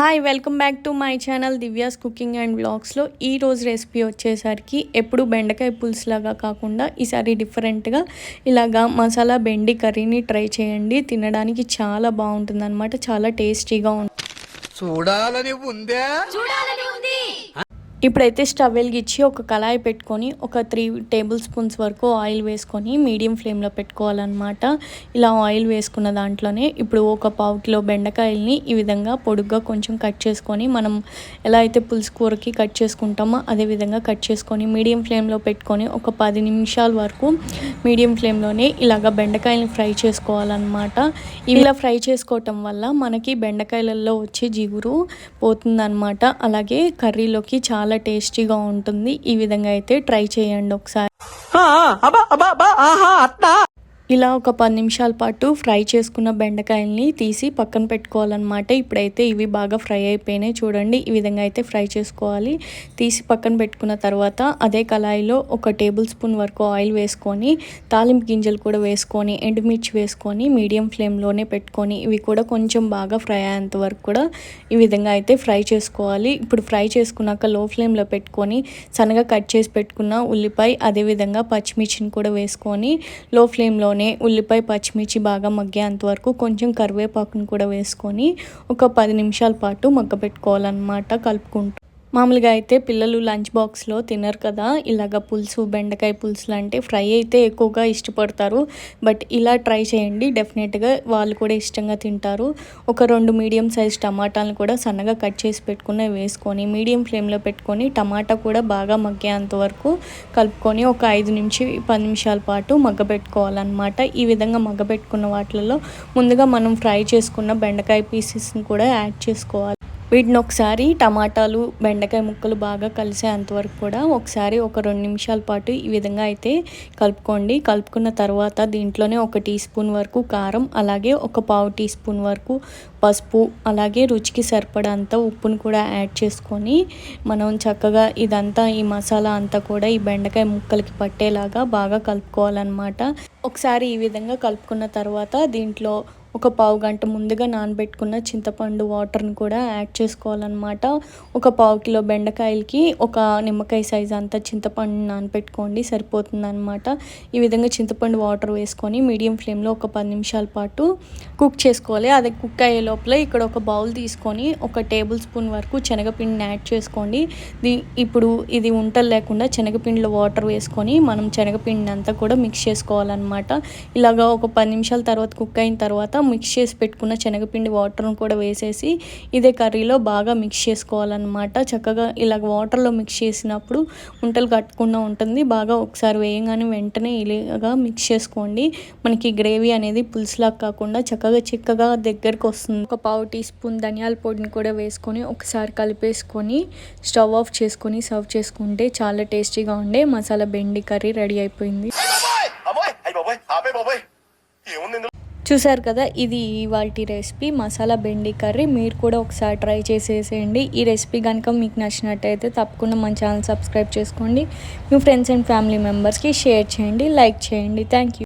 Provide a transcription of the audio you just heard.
Hi welcome back to my channel Divya's cooking and వ్లాగ్స్లో ఈ రోజు recipe వచ్చేసరికి ఎప్పుడు బెండకాయ పులుసు లాగా కాకుండా ఈసారి డిఫరెంట్గా ఇలాగా మసాలా బెండి కర్రీని ట్రై చేయండి. తినడానికి చాలా బాగుంటుంది అనమాట చాలా టేస్టీగా ఉంటుంది చూడాలని ఉందే. ఇప్పుడైతే స్టవ్ వెలిగించి ఒక కళాయి పెట్టుకొని ఒక త్రీ టేబుల్ స్పూన్స్ వరకు ఆయిల్ వేసుకొని మీడియం ఫ్లేమ్లో పెట్టుకోవాలన్నమాట. ఇలా ఆయిల్ వేసుకున్న దాంట్లోనే ఇప్పుడు ఒక పావు కిలో బెండకాయల్ని ఈ విధంగా పొడుగ్గా కొంచెం కట్ చేసుకొని మనం ఎలా అయితే పులుసు కూరకి కట్ చేసుకుంటామో అదే విధంగా కట్ చేసుకొని మీడియం ఫ్లేమ్లో పెట్టుకొని ఒక పది నిమిషాల వరకు మీడియం ఫ్లేమ్లోనే ఇలాగ బెండకాయల్ని ఫ్రై చేసుకోవాలన్నమాట. ఇలా ఫ్రై చేసుకోవటం వల్ల మనకి బెండకాయలలో వచ్చే జిగురు పోతుందన్నమాట. అలాగే కర్రీలోకి చాలా టేస్టీగా ఉంటుంది. ఈ విధంగా అయితే ట్రై చేయండి ఒకసారి. ఇలా ఒక పది నిమిషాల పాటు ఫ్రై చేసుకున్న బెండకాయల్ని తీసి పక్కన పెట్టుకోవాలన్నమాట. ఇప్పుడైతే ఇవి బాగా ఫ్రై అయిపోయినాయి. చూడండి ఈ విధంగా అయితే ఫ్రై చేసుకోవాలి. తీసి పక్కన పెట్టుకున్న తర్వాత అదే కళాయిలో ఒక టేబుల్ స్పూన్ వరకు ఆయిల్ వేసుకొని తాలింపు గింజలు కూడా వేసుకొని ఎండుమిర్చి వేసుకొని మీడియం ఫ్లేమ్లోనే పెట్టుకొని ఇవి కూడా కొంచెం బాగా ఫ్రై అయ్యేంత వరకు కూడా ఈ విధంగా అయితే ఫ్రై చేసుకోవాలి. ఇప్పుడు ఫ్రై చేసుకున్నాక లో ఫ్లేమ్లో పెట్టుకొని సన్నగా కట్ చేసి పెట్టుకున్న ఉల్లిపాయ అదేవిధంగా పచ్చిమిర్చిని కూడా వేసుకొని లో ఫ్లేమ్లోనే ఉల్లిపాయ పచ్చిమిర్చి బాగా మగ్గేంత వరకు కొంచెం కరివేపాకును కూడా వేసుకొని ఒక పది నిమిషాల పాటు మగ్గ పెట్టుకోవాలన్నమాట కలుపుకుంటూ. మామూలుగా అయితే పిల్లలు లంచ్ బాక్స్లో తినరు కదా. ఇలాగ పులుసు బెండకాయ పులుసులు అంటే ఫ్రై అయితే ఎక్కువగా ఇష్టపడతారు. బట్ ఇలా ట్రై చేయండి. డెఫినెట్గా వాళ్ళు కూడా ఇష్టంగా తింటారు. ఒక రెండు మీడియం సైజ్ టమాటాలను కూడా సన్నగా కట్ చేసి పెట్టుకుని వేసుకొని మీడియం ఫ్లేమ్లో పెట్టుకొని టమాటా కూడా బాగా మగ్గేంత వరకు కలుపుకొని ఒక ఐదు నుంచి పది నిమిషాల పాటు మగ్గబెట్టుకోవాలన్నమాట. ఈ విధంగా మగ్గబెట్టుకున్న వాటిలలో ముందుగా మనం ఫ్రై చేసుకున్న బెండకాయ పీసెస్ని కూడా యాడ్ చేసుకోవాలి. వీటిని ఒకసారి టమాటాలు బెండకాయ ముక్కలు బాగా కలిసేంత వరకు కూడా ఒకసారి ఒక రెండు నిమిషాల పాటు ఈ విధంగా అయితే కలుపుకోండి. కలుపుకున్న తర్వాత దీంట్లోనే ఒక టీ స్పూన్ వరకు కారం అలాగే ఒక పావు టీ స్పూన్ వరకు పసుపు అలాగే రుచికి సరిపడంత ఉప్పును కూడా యాడ్ చేసుకొని మనం చక్కగా ఇదంతా ఈ మసాలా అంతా కూడా ఈ బెండకాయ ముక్కలకి పట్టేలాగా బాగా కలుపుకోవాలన్నమాట. ఒకసారి ఈ విధంగా కలుపుకున్న తర్వాత దీంట్లో ఒక పావు గంట ముందుగా నానబెట్టుకున్న చింతపండు వాటర్ని కూడా యాడ్ చేసుకోవాలన్నమాట. ఒక పావు కిలో బెండకాయలకి ఒక నిమ్మకాయ సైజ్ అంతా చింతపండు నానబెట్టుకోండి సరిపోతుందన్నమాట. ఈ విధంగా చింతపండు వాటర్ వేసుకొని మీడియం ఫ్లేమ్లో ఒక పది నిమిషాల పాటు కుక్ చేసుకోవాలి. అది కుక్ అయ్యే లోపల ఇక్కడ ఒక బౌల్ తీసుకొని ఒక టేబుల్ స్పూన్ వరకు శనగపిండిని యాడ్ చేసుకోండి. దీ ఇప్పుడు ఇది ఉంటలు లేకుండా శనగపిండిలో వాటర్ వేసుకొని మనం శనగపిండిని అంతా కూడా మిక్స్ చేసుకోవాలన్నమాట. ఇలాగా ఒక పది నిమిషాల తర్వాత కుక్ అయిన తర్వాత మిక్స్ చేసి పెట్టుకున్న శనగపిండి వాటర్ను కూడా వేసేసి ఇదే కర్రీలో బాగా మిక్స్ చేసుకోవాలన్నమాట. చక్కగా ఇలా వాటర్లో మిక్స్ చేసినప్పుడు ఉంటలు కట్టకుండా ఉంటుంది. బాగా ఒకసారి వేయగానే వెంటనే ఇలాగా మిక్స్ చేసుకోండి. మనకి గ్రేవీ అనేది పులుసులా కాకుండా చక్కగా చిక్కగా దగ్గరకు వస్తుంది. ఒక పావు టీ స్పూన్ ధనియాల పొడిని కూడా వేసుకొని ఒకసారి కలిపేసుకొని స్టవ్ ఆఫ్ చేసుకొని సర్వ్ చేసుకుంటే చాలా టేస్టీగా ఉండే. మసాలా బెండి కర్రీ రెడీ అయిపోయింది. ఏముంది చూసారు కదా ఇది ఇవాళ రెసిపీ. మసాలా బెండి కర్రీ మీరు కూడా ఒకసారి ట్రై చేసేసేయండి. ఈ రెసిపీ కనుక మీకు నచ్చినట్టయితే తప్పకుండా మన ఛానల్ సబ్స్క్రైబ్ చేసుకోండి. మీ ఫ్రెండ్స్ అండ్ ఫ్యామిలీ మెంబర్స్కి షేర్ చేయండి లైక్ చేయండి. Thank you